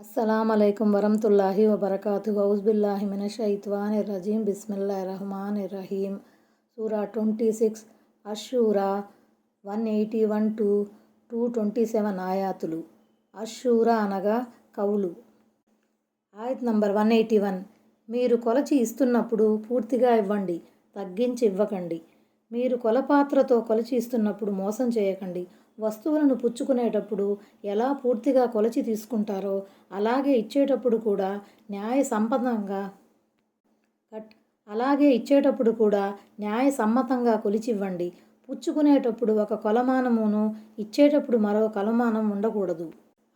అస్సలం అయికం వరహతుల్లాహి వబర్కాతు హౌజ్బిల్లాహి మినషైత్వాన్ రజీం బిస్మిల్లా రహమాన్ రహీం సూరా twenty six Ashura one eighty one to two twenty seven ఆయాతులు. అషూరా అనగా కవులు. ఆయత్ నంబర్ వన్ ఎయిటీ వన్. మీరు కొలచి ఇస్తున్నప్పుడు పూర్తిగా ఇవ్వండి తగ్గించి ఇవ్వకండి. మీరు కొలపాత్రతో కొలచి ఇస్తున్నప్పుడు మోసం చేయకండి. వస్తువులను పుచ్చుకునేటప్పుడు ఎలా పూర్తిగా కొలచి తీసుకుంటారో అలాగే ఇచ్చేటప్పుడు కూడా న్యాయ సంపదంగా కట్. అలాగే ఇచ్చేటప్పుడు కూడా న్యాయ సమ్మతంగా కొలిచివ్వండి. పుచ్చుకునేటప్పుడు ఒక కొలమానమును ఇచ్చేటప్పుడు మరో కొలమానం ఉండకూడదు.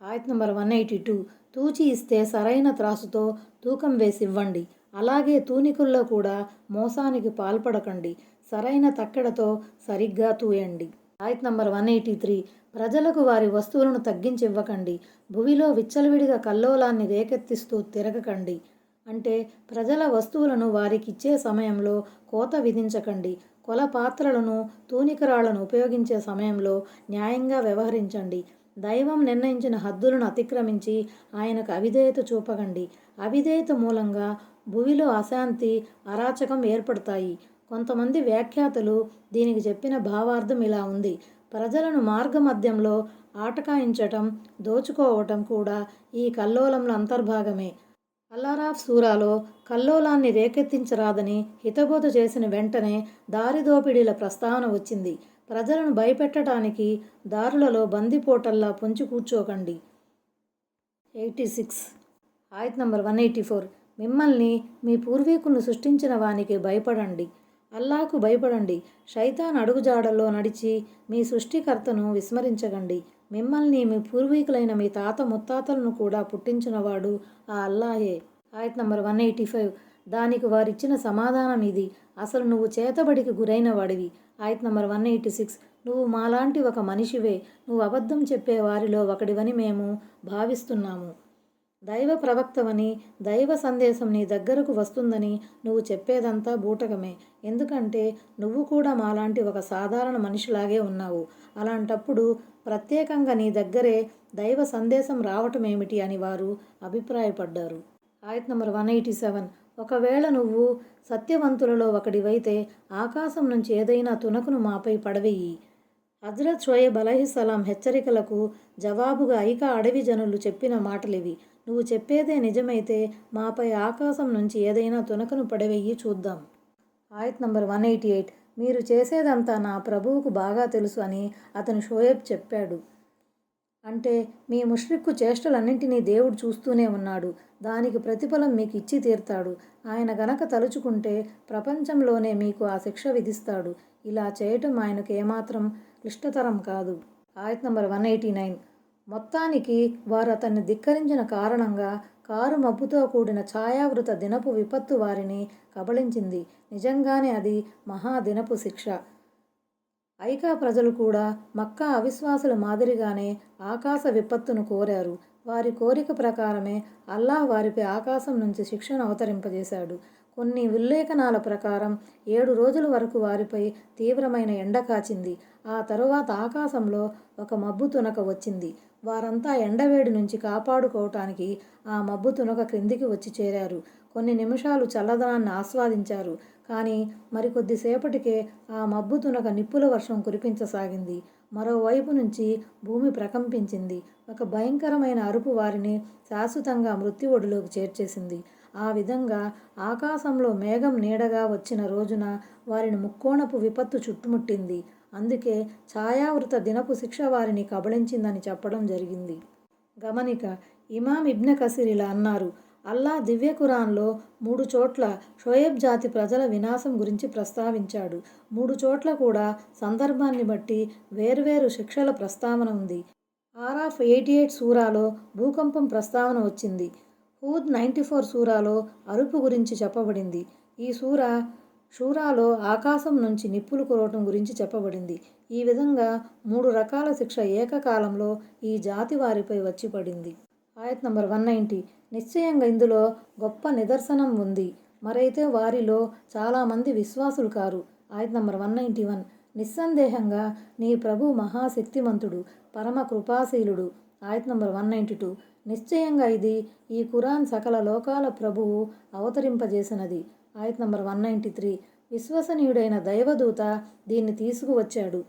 ఆయత్ నంబర్ వన్ ఎయిటీ టూ. తూచి ఇస్తే సరైన త్రాసుతో తూకం వేసి ఇవ్వండి అలాగే తూనికుల్లో కూడా మోసానికి పాల్పడకండి. సరైన తక్కెడతో సరిగ్గా తూయండి. ఆయత్ నంబర్ వన్ ఎయిటీ త్రీ ప్రజలకు వారి వస్తువులను తగ్గించి ఇవ్వకండి భువిలో విచ్చలవిడిగా కల్లోలాన్ని రేకెత్తిస్తూ తిరగకండి. అంటే ప్రజల వస్తువులను వారికి ఇచ్చే సమయంలో కోత విధించకండి. కొల పాత్రలను తూనికరాళ్ళను ఉపయోగించే సమయంలో న్యాయంగా వ్యవహరించండి. దైవం నిర్ణయించిన హద్దులను అతిక్రమించి ఆయనకు అవిధేయత చూపకండి. అవిధేయత మూలంగా భువిలో అశాంతి అరాచకం ఏర్పడతాయి. కొంతమంది వ్యాఖ్యాతలు దీనికి చెప్పిన భావార్థం ఇలా ఉంది. ప్రజలను మార్గమధ్యంలో ఆటకాయించటం దోచుకోవటం కూడా ఈ కల్లోలంలో అంతర్భాగమే. అల్లారాఫ్ సూరాలో కల్లోలాన్ని రేకెత్తించరాదని హితబోధ చేసిన వెంటనే దారిదోపిడీల ప్రస్తావన వచ్చింది. ప్రజలను భయపెట్టడానికి దారులలో బందిపోటల్లా పొంచి కూర్చోకండి. Eighty six. ఆయత్ నంబర్ వన్ ఎయిటీ ఫోర్. మిమ్మల్ని మీ పూర్వీకులను సృష్టించిన వానికి భయపడండి. అల్లాకు భయపడండి. శైతాన్ అడుగుజాడల్లో నడిచి మీ సృష్టికర్తను విస్మరించకండి. మిమ్మల్ని మీ పూర్వీకులైన మీ తాత ముత్తాతలను కూడా పుట్టించినవాడు ఆ అల్లాహే. ఆయత్ నంబర్ వన్ ఎయిటీ ఫైవ్. దానికి వారిచ్చిన సమాధానం ఇది. అసలు నువ్వు చేతబడికి గురైన వాడివి ఆయత్ నంబర్ వన్ ఎయిటీ సిక్స్. నువ్వు మాలాంటి ఒక మనిషివే. నువ్వు అబద్ధం చెప్పే వారిలో ఒకడివని మేము భావిస్తున్నాము. దైవ ప్రవక్తవని దైవ సందేశం నీ దగ్గరకు వస్తుందని నువ్వు చెప్పేదంతా బూటకమే. ఎందుకంటే నువ్వు కూడా మాలాంటి ఒక సాధారణ మనిషిలాగే ఉన్నావు. అలాంటప్పుడు ప్రత్యేకంగా నీ దగ్గరే దైవ సందేశం రావటం ఏమిటి అని వారు అభిప్రాయపడ్డారు. ఆయత్ నంబర్ వన్ ఎయిటీ సెవెన్. ఒకవేళ నువ్వు సత్యవంతులలో ఒకడివైతే ఆకాశం నుంచి ఏదైనా తునకును మాపై పడవేయి. హజ్రత్ షోయబ్ అలహిసలాం హెచ్చరికలకు జవాబుగా ఐక అడవి జనులు చెప్పిన మాటలివి. నువ్వు చెప్పేదే నిజమైతే మాపై ఆకాశం నుంచి ఏదైనా తునకను పడవేయి చూద్దాం. ఆయత్ నంబర్ వన్ ఎయిటీ ఎయిట్. మీరు చేసేదంతా నా ప్రభువుకు బాగా తెలుసు అని అతను షోయబ్ చెప్పాడు. అంటే మీ ముష్రిక్కు చేష్టలన్నింటినీ దేవుడు చూస్తూనే ఉన్నాడు. దానికి ప్రతిఫలం మీకు ఇచ్చి తీర్తాడు. ఆయన గనక తలుచుకుంటే ప్రపంచంలోనే మీకు ఆ శిక్ష విధిస్తాడు. ఇలా చేయటం ఆయనకు ఏమాత్రం క్లిష్టతరం కాదు. ఆయత్ నంబర్ వన్ ఎయిటీ నైన్. మొత్తానికి వారు అతన్ని ధిక్కరించిన కారణంగా కారు మబ్బుతో కూడిన ఛాయావృత దినపు విపత్తు వారిని కబళించింది. నిజంగానే అది మహాదినపు శిక్ష. ఐకా ప్రజలు కూడా మక్కా అవిశ్వాసుల మాదిరిగానే ఆకాశ విపత్తును కోరారు. వారి కోరిక ప్రకారమే అల్లాహ్ వారిపై ఆకాశం నుంచి శిక్షను అవతరింపజేశాడు. కొన్ని ఉల్లేఖనాల ప్రకారం ఏడు రోజుల వరకు వారిపై తీవ్రమైన ఎండ కాచింది. ఆ తరువాత ఆకాశంలో ఒక మబ్బు తునక వచ్చింది. వారంతా ఎండవేడి నుంచి కాపాడుకోవటానికి ఆ మబ్బు తునక క్రిందికి వచ్చి చేరారు. కొన్ని నిమిషాలు చల్లదనాన్ని ఆస్వాదించారు. కానీ మరికొద్దిసేపటికే ఆ మబ్బు తునక నిప్పుల వర్షం కురిపించసాగింది. మరోవైపు నుంచి భూమి ప్రకంపించింది. ఒక భయంకరమైన అరుపు వారిని శాశ్వతంగా మృత్యు ఒడిలోకి చేర్చేసింది. ఆ విధంగా ఆకాశంలో మేఘం నీడగా వచ్చిన రోజున వారిని ముక్కోణపు విపత్తు చుట్టుముట్టింది. అందుకే ఛాయావృత దినపు శిక్ష వారిని కబళించిందని చెప్పడం జరిగింది. గమనిక ఇమాం ఇబ్న కసీర్ ఇలా అన్నారు అల్లా దివ్య ఖురాన్లో మూడు చోట్ల షోయబ్ జాతి ప్రజల వినాశం గురించి ప్రస్తావించాడు. మూడు చోట్ల కూడా సందర్భాన్ని బట్టి వేర్వేరు శిక్షల ప్రస్తావన ఉంది. ఆర్ఆఫ్ ఎయిటీ ఎయిట్ సూరాలో భూకంపం ప్రస్తావన వచ్చింది. హూద్ నైంటీ ఫోర్ సూరాలో అరుపు గురించి చెప్పబడింది. ఈ సూర షూరాలో ఆకాశం నుంచి నిప్పులు కురవటం గురించి చెప్పబడింది. ఈ విధంగా మూడు రకాల శిక్ష ఏకకాలంలో ఈ జాతి వారిపై వచ్చి పడింది. ఆయత్ నంబర్ వన్ నైంటీ. నిశ్చయంగా ఇందులో గొప్ప నిదర్శనం ఉంది. మరైతే వారిలో చాలామంది విశ్వాసులు కారు. ఆయత్ నంబర్ వన్ నైంటీ వన్. నిస్సందేహంగా నీ ప్రభు మహాశక్తిమంతుడు పరమ కృపాశీలుడు. ఆయత్ నంబర్ వన్ నైంటీ టూ. నిశ్చయంగా ఇది ఈ ఖురాన్ సకల లోకాల ప్రభువు అవతరింపజేసినది. ఆయత్ నంబర్ వన్ నైంటీ త్రీ. విశ్వసనీయుడైన దైవదూత దీన్ని తీసుకువచ్చాడు.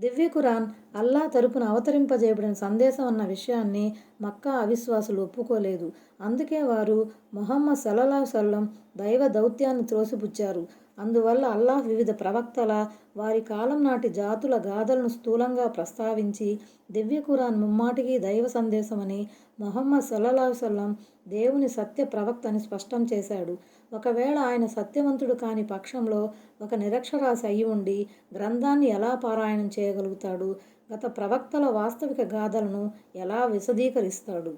దివ్య ఖురాన్ అల్లా తరపున అవతరింపజేయబడిన సందేశం అన్న విషయాన్ని మక్కా అవిశ్వాసులు ఒప్పుకోలేదు. అందుకే వారు మొహమ్మద్ సల్లల్లా సల్లం దైవ దౌత్యాన్ని త్రోసిపుచ్చారు. అందువల్ల అల్లాహ్ వివిధ ప్రవక్తల వారి కాలం నాటి జాతుల గాథలను స్థూలంగా ప్రస్తావించి దివ్య ఖురాన్ ముమ్మాటికి దైవ సందేశమని మొహమ్మద్ సల్లాహు సల్లం దేవుని సత్య ప్రవక్త అని స్పష్టం చేశాడు. ఒకవేళ ఆయన సత్యవంతుడు కాని పక్షంలో ఒక నిరక్షరాశి అయి ఉండి గ్రంథాన్ని ఎలా పారాయణం చేయగలుగుతాడు? గత ప్రవక్తల వాస్తవిక గాథలను ఎలా విశదీకరిస్తాడు?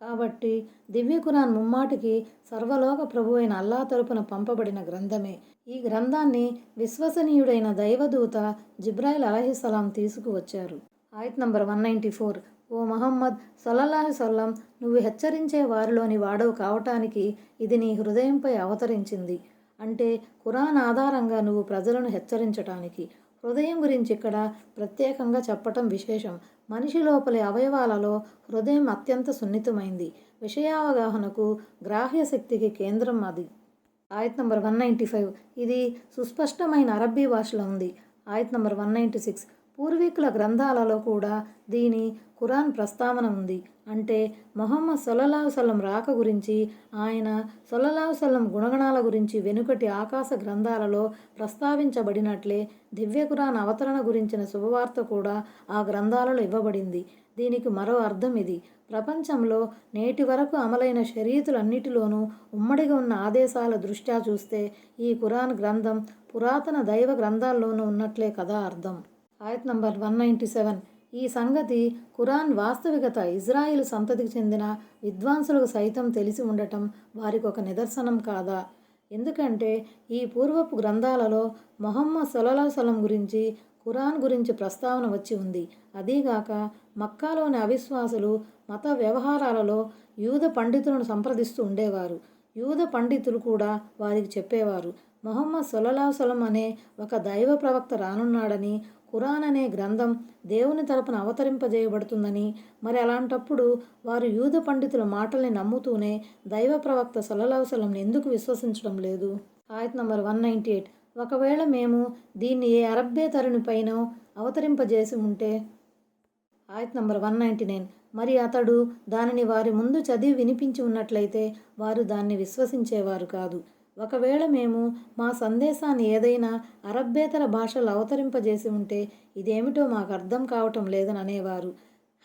కాబట్టి దివ్య ఖురాన్ ముమ్మాటికి సర్వలోక ప్రభు అయిన అల్లా తరపున పంపబడిన గ్రంథమే. ఈ గ్రంథాన్ని విశ్వసనీయుడైన దైవదూత జిబ్రాయిల్ అలహిసలాం తీసుకువచ్చారు. ఆయత్ నంబర్ వన్ నైంటీ ఫోర్. ఓ మహమ్మద్ సల్లల్లాహు సల్లం నువ్వు హెచ్చరించే వారిలోని వాడవు కావటానికి ఇది నీ హృదయంపై అవతరించింది. అంటే ఖురాన్ ఆధారంగా నువ్వు ప్రజలను హెచ్చరించటానికి. హృదయం గురించి ఇక్కడ ప్రత్యేకంగా చెప్పటం విశేషం. మనిషి లోపలి అవయవాలలో హృదయం అత్యంత సున్నితమైంది. విషయావగాహనకు గ్రాహ్య శక్తికి కేంద్రం అది. ఆయత్ నంబర్ వన్ నైంటీ ఫైవ్. ఇది సుస్పష్టమైన అరబ్బీ భాషలో ఉంది. ఆయత్ నంబర్ వన్ నైంటీ సిక్స్. పూర్వీకుల గ్రంథాలలో కూడా దీని ఖురాన్ ప్రస్తావన ఉంది. అంటే మొహమ్మద్ సొల్లలాహు సల్లం రాక గురించి ఆయన సొల్లలాహు సల్లం గుణగణాల గురించి వెనుకటి ఆకాశ గ్రంథాలలో ప్రస్తావించబడినట్లే దివ్య ఖురాన్ అవతరణ గురించిన శుభవార్త కూడా ఆ గ్రంథాలలో ఇవ్వబడింది. దీనికి మరో అర్థం ఇది. ప్రపంచంలో నేటి వరకు అమలైన షరీతులన్నిటిలోనూ ఉమ్మడిగా ఉన్న ఆదేశాల దృష్ట్యా చూస్తే ఈ ఖురాన్ గ్రంథం పురాతన దైవ గ్రంథాల్లోనూ ఉన్నట్లే కదా అర్థం. ఆయత్ నంబర్ వన్ నైంటీ సెవెన్. ఈ సంగతి ఖురాన్ వాస్తవికత ఇజ్రాయిల్ సంతతికి చెందిన విద్వాంసులకు సైతం తెలిసి ఉండటం వారికి ఒక నిదర్శనం కాదా? ఎందుకంటే ఈ పూర్వపు గ్రంథాలలో మొహమ్మద్ సొలలా సలం గురించి ఖురాన్ గురించి ప్రస్తావన వచ్చి ఉంది. అదీగాక మక్కాలోని అవిశ్వాసులు మత వ్యవహారాలలో యూద పండితులను సంప్రదిస్తూ ఉండేవారు. యూద పండితులు కూడా వారికి చెప్పేవారు మొహమ్మద్ సొలలాసలం అనే ఒక దైవ ప్రవక్త రానున్నాడని ఖురాన్ అనే గ్రంథం దేవుని తరపున అవతరింపజేయబడుతుందని మరి అలాంటప్పుడు వారు యూద పండితుల మాటల్ని నమ్ముతూనే దైవ ప్రవక్త సల్లల్లాహుసలంని ఎందుకు విశ్వసించడం లేదు? ఆయత్ నంబర్ వన్ నైంటీ ఎయిట్. ఒకవేళ మేము దీన్ని ఏ అరబ్బేతరునిపైన అవతరింపజేసి ఉంటే? ఆయత్ నంబర్ వన్ నైంటీ నైన్. మరి అతడు దానిని వారి ముందు చదివి వినిపించి ఉన్నట్లయితే వారు దాన్ని విశ్వసించేవారు కాదు. ఒకవేళ మేము మా సందేశాన్ని ఏదైనా అరబ్బేతర భాషలు అవతరింపజేసి ఉంటే ఇదేమిటో మాకు అర్థం కావటం లేదని అనేవారు.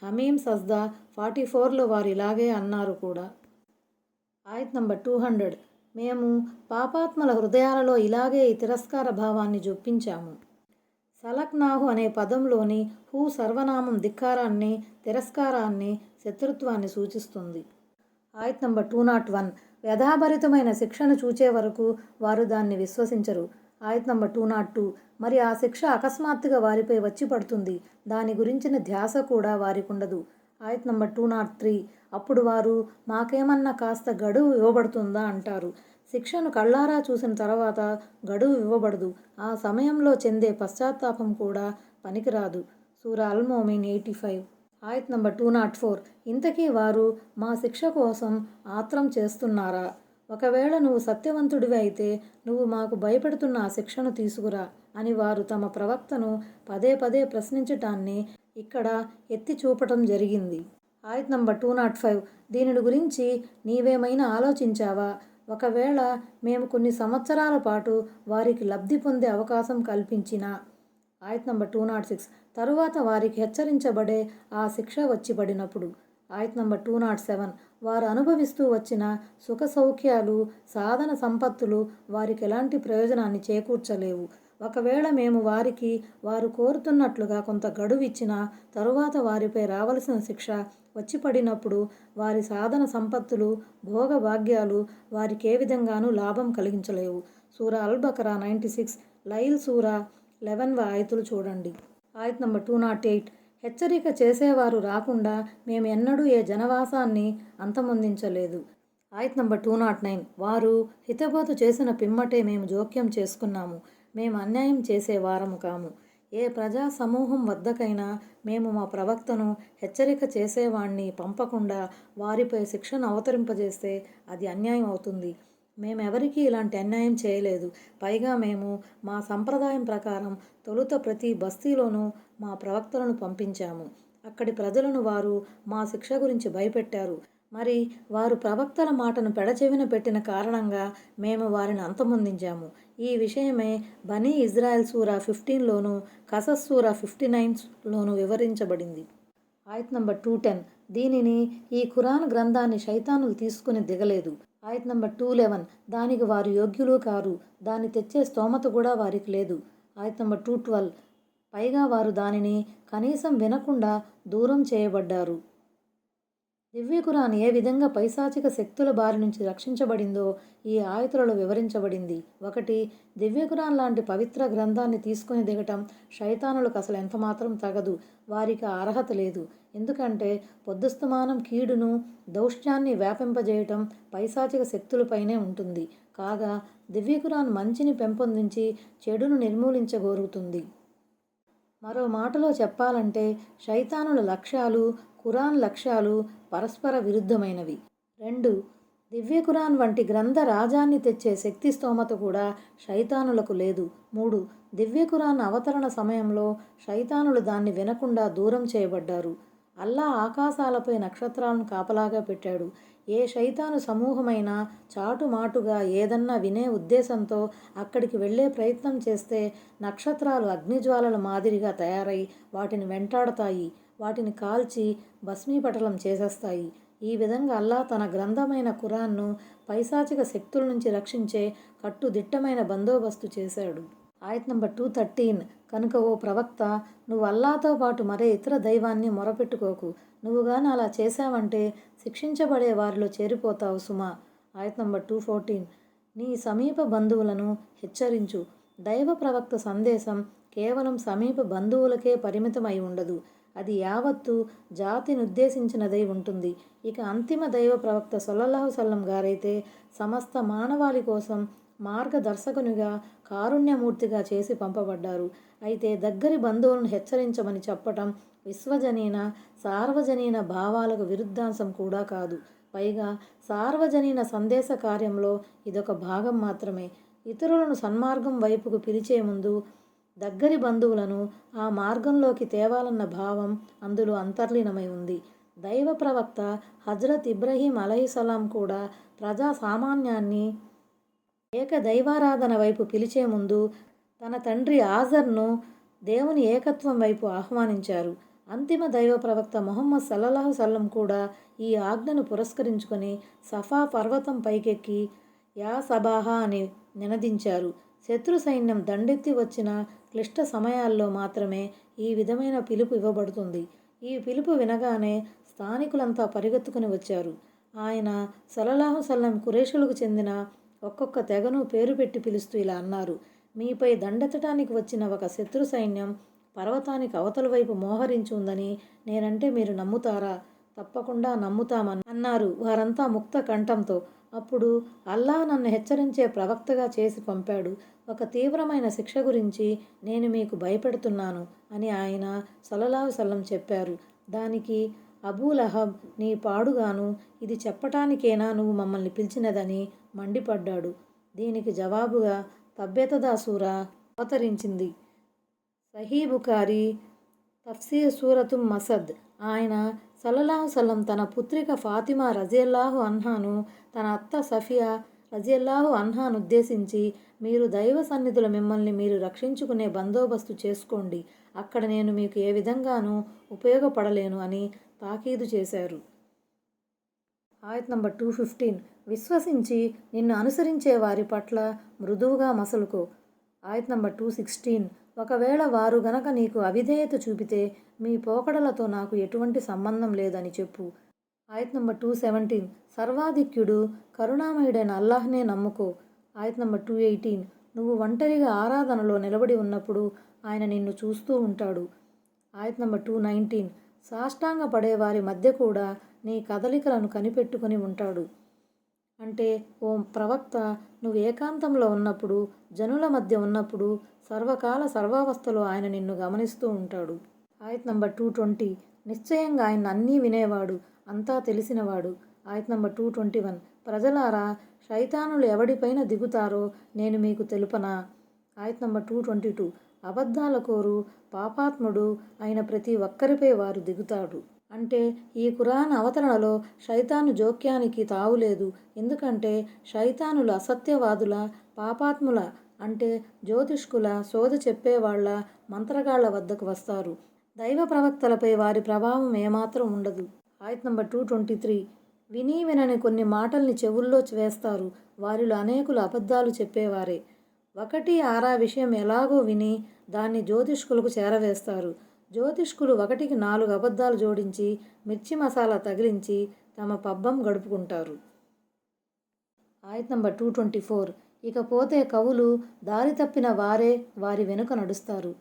హమీం సజ్దా ఫార్టీ ఫోర్లో వారు ఇలాగే అన్నారు కూడా. ఆయత్ నంబర్ టూ హండ్రెడ్. మేము పాపాత్మల హృదయాలలో ఇలాగే ఈ తిరస్కార భావాన్ని జొప్పించాము. సలక్నాహు అనే పదంలోని హూ సర్వనామం ధిక్కారాన్ని తిరస్కారాన్ని శత్రుత్వాన్ని సూచిస్తుంది. ఆయత్ నంబర్ టూ నాట్ వన్. వ్యధాభరితమైన శిక్షను చూచే వరకు వారు దాన్ని విశ్వసించరు. ఆయత్ నంబర్ టూ నాట్ టూ. మరి ఆ శిక్ష అకస్మాత్తుగా వారిపై వచ్చి పడుతుంది. దాని గురించిన ధ్యాస కూడా వారికి ఉండదు ఆయత్ నంబర్ టూ నాట్ త్రీ. అప్పుడు వారు మాకేమన్నా కాస్త గడువు ఇవ్వబడుతుందా? అంటారు. శిక్షను కళ్ళారా చూసిన తర్వాత గడువు ఇవ్వబడదు. ఆ సమయంలో చెందే పశ్చాత్తాపం కూడా పనికిరాదు. సూర అల్మోమిన్ ఎయిటీ ఫైవ్. ఆయత్ నంబర్ టూ నాట్ ఫోర్. ఇంతకీ వారు మా శిక్ష కోసం ఆత్రం చేస్తున్నారా? ఒకవేళ నువ్వు సత్యవంతుడివి అయితే నువ్వు మాకు భయపెడుతున్న ఆ శిక్షను తీసుకురా అని వారు తమ ప్రవక్తను పదే పదే ప్రశ్నించటాన్ని ఇక్కడ ఎత్తి చూపటం జరిగింది. ఆయత్ నంబర్ టూ నాట్ ఫైవ్. దీనిని గురించి నీవేమైనా ఆలోచించావా? ఒకవేళ మేము కొన్ని సంవత్సరాల పాటు వారికి లబ్ధి పొందే అవకాశం కల్పించిన. ఆయత్ నంబర్ టూ నాట్ సిక్స్. తరువాత వారికి హెచ్చరించబడే ఆ శిక్ష వచ్చి పడినప్పుడు ఆయత్ నంబర్ టూ నాట్ సెవెన్. వారు అనుభవిస్తూ వచ్చిన సుఖ సౌఖ్యాలు సాధన సంపత్తులు వారికి ఎలాంటి ప్రయోజనాన్ని చేకూర్చలేవు. ఒకవేళ మేము వారికి వారు కోరుతున్నట్లుగా కొంత గడువు ఇచ్చిన తరువాత వారిపై రావలసిన శిక్ష వచ్చి పడినప్పుడు వారి సాధన సంపత్తులు భోగభాగ్యాలు వారికి ఏ విధంగానూ లాభం కలిగించలేవు. సూర అల్బకరా నైంటీ సిక్స్ లైల్ సూరా లెవెన్ ఆయతులు చూడండి. ఆయత్ నంబర్ టూ నాట్ ఎయిట్. హెచ్చరిక చేసేవారు రాకుండా మేము ఎన్నడూ ఏ జనవాసాన్ని అంతమొందించలేదు. ఆయత్ నంబర్ టూ నాట్ నైన్. వారు హితబోధ చేసిన పిమ్మటే మేము జోక్యం చేసుకున్నాము. మేము అన్యాయం చేసే వారము కాము. ఏ ప్రజా సమూహం వద్దకైనా మేము మా ప్రవక్తను హెచ్చరిక చేసేవాణ్ణి పంపకుండా వారిపై శిక్షను అవతరింపజేస్తే అది అన్యాయం అవుతుంది. మేమెవరికీ ఇలాంటి అన్యాయం చేయలేదు. పైగా మేము మా సంప్రదాయం ప్రకారం తొలుత ప్రతి బస్తీలోనూ మా ప్రవక్తలను పంపించాము. అక్కడి ప్రజలను వారు మా శిక్ష గురించి భయపెట్టారు. మరి వారు ప్రవక్తల మాటను పెడచెవిన పెట్టిన కారణంగా మేము వారిని అంతమొందించాము. ఈ విషయమే బనీ ఇజ్రాయెల్ సూరా ఫిఫ్టీన్లోను కసస్ సూరా ఫిఫ్టీ నైన్లోను వివరించబడింది. ఆయత్ నంబర్ టూ టెన్. దీనిని ఈ ఖురాన్ గ్రంథాన్ని శైతానులు తీసుకుని దిగలేదు. ఆయత్ నంబర్ టూ లెవెన్. దానికి వారు యోగ్యులు కారు. దాన్ని తెచ్చే స్తోమత కూడా వారికి లేదు. ఆయత్ నంబర్ టూ ట్వెల్వ్. పైగా వారు దానిని కనీసం వినకుండా దూరం చేయబడ్డారు. దివ్యకురాన్ ఏ విధంగా పైశాచిక శక్తుల బారి నుంచి రక్షించబడిందో ఈ ఆయతులలో వివరించబడింది. ఒకటి దివ్యకురాన్ లాంటి పవిత్ర గ్రంథాన్ని తీసుకుని దిగటం శైతానులకు అసలు ఎంతమాత్రం తగదు వారికి అర్హత లేదు. ఎందుకంటే పొద్దుస్తమానం కీడును దౌష్ట్యాన్ని వ్యాపింపజేయటం పైశాచిక శక్తులపైనే ఉంటుంది. కాగా దివ్యకురాన్ మంచిని పెంపొందించి చెడును నిర్మూలించగోరుతుంది. మరో మాటలో చెప్పాలంటే శైతానుల లక్ష్యాలు ఖురాన్ లక్ష్యాలు పరస్పర విరుద్ధమైనవి. రెండు దివ్య ఖురాన్ వంటి గ్రంథ రాజాన్ని తెచ్చే శక్తి స్తోమత కూడా శైతానులకు లేదు. మూడు దివ్య ఖురాన్ అవతరణ సమయంలో శైతానులు దాన్ని వినకుండా దూరం చేయబడ్డారు. అల్లా ఆకాశాలపై నక్షత్రాలను కాపలాగా పెట్టాడు. ఏ శైతాను సమూహమైనా చాటుమాటుగా ఏదన్నా వినే ఉద్దేశంతో అక్కడికి వెళ్ళే ప్రయత్నం చేస్తే నక్షత్రాలు అగ్నిజ్వాలల మాదిరిగా తయారై వాటిని వెంటాడతాయి. వాటిని కాల్చి భస్మీపటలం చేసేస్తాయి. ఈ విధంగా అల్లా తన గ్రంథమైన ఖురాన్ను పైశాచిక శక్తుల నుంచి రక్షించే కట్టుదిట్టమైన బందోబస్తు చేశాడు. ఆయత్ నంబర్ టూ థర్టీన్. కనుక ఓ ప్రవక్త నువ్వు అల్లాతో పాటు మరే ఇతర దైవాన్ని మొరపెట్టుకోకు. నువ్వు గాని అలా చేశావంటే శిక్షించబడే వారిలో చేరిపోతావు సుమా ఆయత్ నంబర్ టూ ఫోర్టీన్. నీ సమీప బంధువులను హెచ్చరించు. దైవ ప్రవక్త సందేశం కేవలం సమీప బంధువులకే పరిమితమై ఉండదు. అది యావత్తు జాతిని ఉద్దేశించినదై ఉంటుంది. ఇక అంతిమ దైవ ప్రవక్త సొల్లహు సల్లం గారైతే సమస్త మానవాళి కోసం మార్గదర్శకునిగా కారుణ్యమూర్తిగా చేసి పంపబడ్డారు. అయితే దగ్గరి బంధువులను హెచ్చరించమని చెప్పటం విశ్వజనీన సార్వజనీన భావాలకు విరుద్ధాంశం కూడా కాదు. పైగా సార్వజనీన సందేశ కార్యంలో ఇదొక భాగం మాత్రమే. ఇతరులను సన్మార్గం వైపుకు పిలిచే ముందు దగ్గరి బంధువులను ఆ మార్గంలోకి తేవాలన్న భావం అందులో అంతర్లీనమై ఉంది. దైవ ప్రవక్త హజరత్ ఇబ్రహీం అలహిసలాం కూడా ప్రజా సామాన్యాన్ని ఏక దైవారాధన వైపు పిలిచే ముందు తన తండ్రి ఆజర్ను దేవుని ఏకత్వం వైపు ఆహ్వానించారు. అంతిమ దైవ ప్రవక్త మొహమ్మద్ సల్లల్లాహు సల్లం కూడా ఈ ఆజ్ఞను పురస్కరించుకొని సఫా పర్వతం పైకెక్కి యా సబాహా అని నినదించారు. శత్రు సైన్యం దండెత్తి వచ్చిన క్లిష్ట సమయాల్లో మాత్రమే ఈ విధమైన పిలుపు ఇవ్వబడుతుంది. ఈ పిలుపు వినగానే స్థానికులంతా పరిగెత్తుకుని వచ్చారు. ఆయన సలలాహు సల్లం కురేషులకు చెందిన ఒక్కొక్క తెగను పేరు పెట్టి పిలుస్తూ ఇలా అన్నారు. మీపై దండెత్తటానికి వచ్చిన ఒక శత్రు సైన్యం పర్వతానికి అవతల వైపు మోహరించి ఉందని నేనంటే మీరు నమ్ముతారా? తప్పకుండా నమ్ముతామని అన్నారు. వారంతా ముక్త కంఠంతో అప్పుడు అల్లా నన్ను హెచ్చరించే ప్రవక్తగా చేసి పంపాడు. ఒక తీవ్రమైన శిక్ష గురించి నేను మీకు భయపెడుతున్నాను అని ఆయన సలలావు సల్లం చెప్పారు. దానికి అబూలహబ్ నీ పాడుగాను ఇది చెప్పటానికేనా నువ్వు మమ్మల్ని పిలిచినదని మండిపడ్డాడు. దీనికి జవాబుగా తబ్బెతదాసూరా అవతరించింది. సహీబుకారి తఫ్సీర్ సూరతు మసద్ ఆయన సల్లల్లాహు సల్లం తన పుత్రిక ఫాతిమా రజియల్లాహు అన్హాను తన అత్త సఫియా రజియల్లాహు అన్హాను ఉద్దేశించి మీరు దైవ సన్నిధుల మిమ్మల్ని మీరు రక్షించుకునే బందోబస్తు చేసుకోండి. అక్కడ నేను మీకు ఏ విధంగానూ ఉపయోగపడలేను అని తాకీదు చేశారు. ఆయత్ నంబర్ టూ ఫిఫ్టీన్. విశ్వసించి నిన్ను అనుసరించే వారి పట్ల మృదువుగా మసలుకో. ఆయత్ నంబర్ టూ సిక్స్టీన్. ఒకవేళ వారు గనక నీకు అవిధేయత చూపితే మీ పోకడలతో నాకు ఎటువంటి సంబంధం లేదని చెప్పు. ఆయత్ నంబర్ టూ సెవెంటీన్. సర్వాధిక్యుడు కరుణామయుడైన అల్లాహ్నే నమ్ముకో. ఆయత్ నంబర్ టూ ఎయిటీన్. నువ్వు ఒంటరిగా ఆరాధనలో నిలబడి ఉన్నప్పుడు ఆయన నిన్ను చూస్తూ ఉంటాడు. ఆయత్ నంబర్ టూ నైన్టీన్. సాష్టాంగ పడేవారి మధ్య కూడా నీ కదలికలను కనిపెట్టుకుని ఉంటాడు. అంటే ఓ ప్రవక్త నువ్వు ఏకాంతంలో ఉన్నప్పుడు జనుల మధ్య ఉన్నప్పుడు సర్వకాల సర్వావస్థలో ఆయన నిన్ను గమనిస్తూ ఉంటాడు. ఆయత్ నంబర్ టూ ట్వంటీ. నిశ్చయంగా ఆయన అన్నీ వినేవాడు అంతా తెలిసినవాడు. ఆయత్ నంబర్ టూ ట్వంటీ వన్. ప్రజలారా శైతానులు ఎవడిపైన దిగుతారో నేను మీకు తెలుపనా? ఆయత్ నంబర్ టూ ట్వంటీ టూ. అబద్ధాల కోరు పాపాత్ముడు అయిన ప్రతి ఒక్కరిపై వారు దిగుతాడు. అంటే ఈ కురాన్ అవతరణలో శైతాను జోక్యానికి తావులేదు. ఎందుకంటే శైతానులు అసత్యవాదుల పాపాత్ముల అంటే జ్యోతిష్కుల శోధ చెప్పేవాళ్ళ మంత్రగాళ్ళ వద్దకు వస్తారు. దైవ ప్రవక్తలపై వారి ప్రభావం ఏమాత్రం ఉండదు. ఆయత్ నంబర్ టూ ట్వంటీ త్రీ. విని వినని కొన్ని మాటల్ని చెవుల్లో వేస్తారు. వారిలో అనేకులు అబద్ధాలు చెప్పేవారే. ఒకటి ఆరా విషయం ఎలాగో విని దాన్ని జ్యోతిష్కులకు చేరవేస్తారు. జ్యోతిష్కులు ఒకటికి నాలుగు అబద్ధాలు జోడించి మిర్చి మసాలా తగిలించి తమ పబ్బం గడుపుకుంటారు. ఆయత్ నంబర్ టూ ట్వంటీ ఫోర్. ఇకపోతే కవులు దారి తప్పిన వారే వారి వెనుక నడుస్తారు.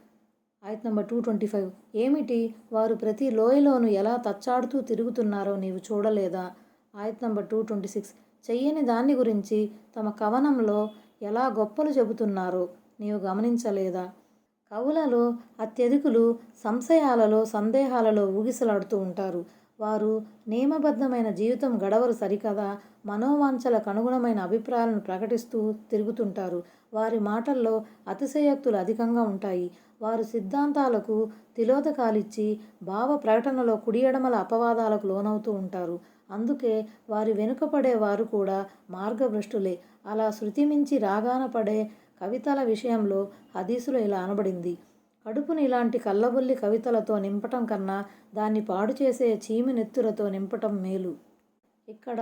ఆయత్ నంబర్ టూ ట్వంటీ ఫైవ్. ఏమిటి? వారు ప్రతి లోయలోనూ ఎలా తచ్చాడుతూ తిరుగుతున్నారో నీవు చూడలేదా? ఆయత్ నంబర్ టూ ట్వంటీ సిక్స్. చెయ్యని దాన్ని గురించి తమ కవనంలో ఎలా గొప్పలు చెబుతున్నారో నీవు గమనించలేదా? కవులలో అత్యధికులు సంశయాలలో సందేహాలలో ఊగిసలాడుతూ ఉంటారు. వారు నియమబద్ధమైన జీవితం గడవరు సరికదా మనోవాంఛలకు అనుగుణమైన అభిప్రాయాలను ప్రకటిస్తూ తిరుగుతుంటారు. వారి మాటల్లో అతిశయోక్తులు అధికంగా ఉంటాయి. వారు సిద్ధాంతాలకు తిలోదకాలిచ్చి భావ ప్రకటనలో కుడియడమల అపవాదాలకు లోనవుతూ ఉంటారు. అందుకే వారి వెనుకపడే వారు కూడా మార్గభ్రష్టులే. అలా శృతిమించి రాగాన పడే కవితల విషయంలో హదీసులో ఇలా అనబడింది. కడుపుని ఇలాంటి కల్లబుల్లి కవితలతో నింపటం కన్నా దాన్ని పాడు చేసే చీమి నెత్తురతో నింపటం మేలు. ఇక్కడ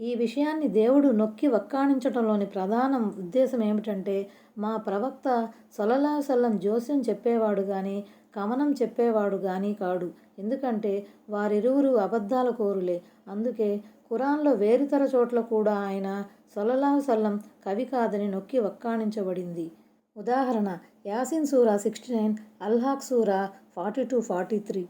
ఈ విషయాన్ని దేవుడు నొక్కి వక్కాణించడంలోని ప్రధాన ఉద్దేశం ఏమిటంటే మా ప్రవక్త సొలలాసల్లం జోస్యం చెప్పేవాడు కానీ కమనం చెప్పేవాడు గాని కాడు. ఎందుకంటే వారిరువురు అబద్ధాల కోరులే. అందుకే ఖురాన్లో వేరుతర చోట్ల కూడా ఆయన సొలలాహు సల్లం కవి కాదని నొక్కి వక్కాణించబడింది. ఉదాహరణ యాసిన్ సూరా సిక్స్టీ నైన్ అల్హాక్ సూరా ఫార్టీ టూ ఫార్టీ త్రీ.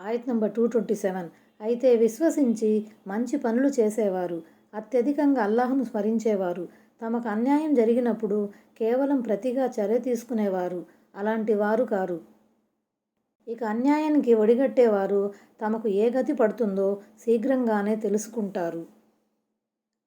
ఆయత్ నంబర్ టూ ట్వంటీ సెవెన్. అయితే విశ్వసించి మంచి పనులు చేసేవారు. అత్యధికంగా అల్లాహ్ను స్మరించేవారు. తమకు అన్యాయం జరిగినప్పుడు కేవలం ప్రతిగా చర్య తీసుకునేవారు. అలాంటి వారు కారు. ఇక అన్యాయానికి ఒడిగట్టేవారు తమకు ఏ గతి పడుతుందో శీఘ్రంగానే తెలుసుకుంటారు.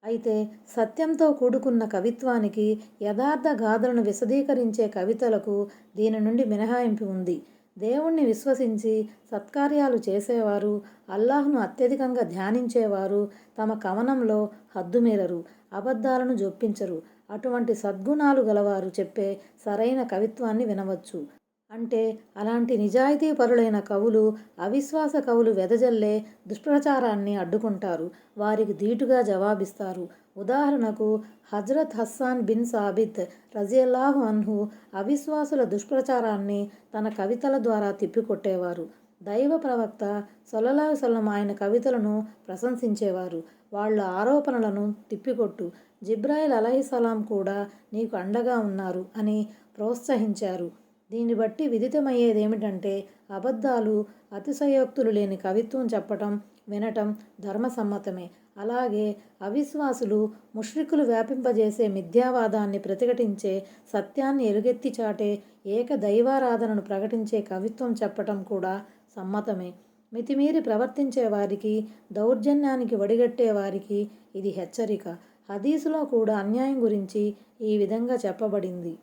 అయితే సత్యంతో కూడుకున్న కవిత్వానికి యథార్థ గాథలను విశదీకరించే కవితలకు దీని నుండి మినహాయింపు ఉంది. దేవుణ్ణి విశ్వసించి సత్కార్యాలు చేసేవారు అల్లాహ్ను అత్యధికంగా ధ్యానించేవారు తమ కవనంలో హద్దుమీరరు అబద్ధాలను జొప్పించరు. అటువంటి సద్గుణాలు గలవారు చెప్పే సరైన కవిత్వాన్ని వినవచ్చు. అంటే అలాంటి నిజాయితీ పరులైన కవులు అవిశ్వాస కవులు వెదజల్లే దుష్ప్రచారాన్ని అడ్డుకుంటారు. వారికి ధీటుగా జవాబిస్తారు. ఉదాహరణకు హజ్రత్ హస్సాన్ బిన్ సాబిత్ రజియల్లాహు అన్హు అవిశ్వాసుల దుష్ప్రచారాన్ని తన కవితల ద్వారా తిప్పికొట్టేవారు. దైవ ప్రవక్త సొల్లలాహు సల్లం ఆయన కవితలను ప్రశంసించేవారు. వాళ్ళ ఆరోపణలను తిప్పికొట్టు జిబ్రాయిల్ అలహిసలాం కూడా నీకు అండగా ఉన్నారు అని ప్రోత్సహించారు. దీన్ని బట్టి విదితమయ్యేది ఏమిటంటే అబద్ధాలు అతిశయోక్తులు లేని కవిత్వం చెప్పటం వినటం ధర్మసమ్మతమే అలాగే అవిశ్వాసులు ముష్రికులు వ్యాపింపజేసే మిథ్యావాదాన్ని ప్రతిఘటించే సత్యాన్ని ఎలుగెత్తి చాటే ఏక దైవారాధనను ప్రకటించే కవిత్వం చెప్పటం కూడా సమ్మతమే. మితిమీరి ప్రవర్తించే వారికి దౌర్జన్యానికి వడిగట్టే వారికి ఇది హెచ్చరిక. హదీసులో కూడా అన్యాయం గురించి ఈ విధంగా చెప్పబడింది.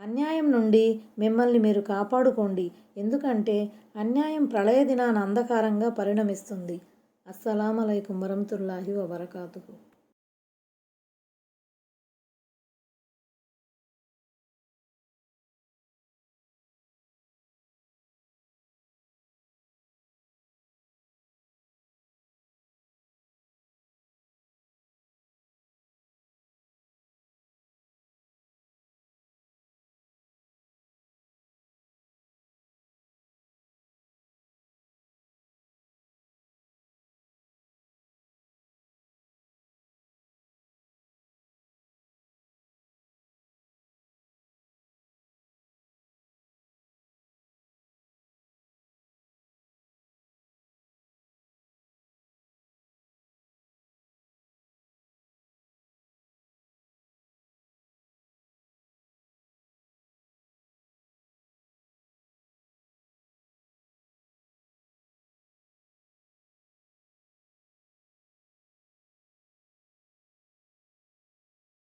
అన్యాయం నుండి మిమ్మల్ని మీరు కాపాడుకోండి. ఎందుకంటే అన్యాయం ప్రళయ దినాన అంధకారంగా పరిణమిస్తుంది. అస్సలం అలైకుం వరహతుల్లాహి వబర్కాతుహు.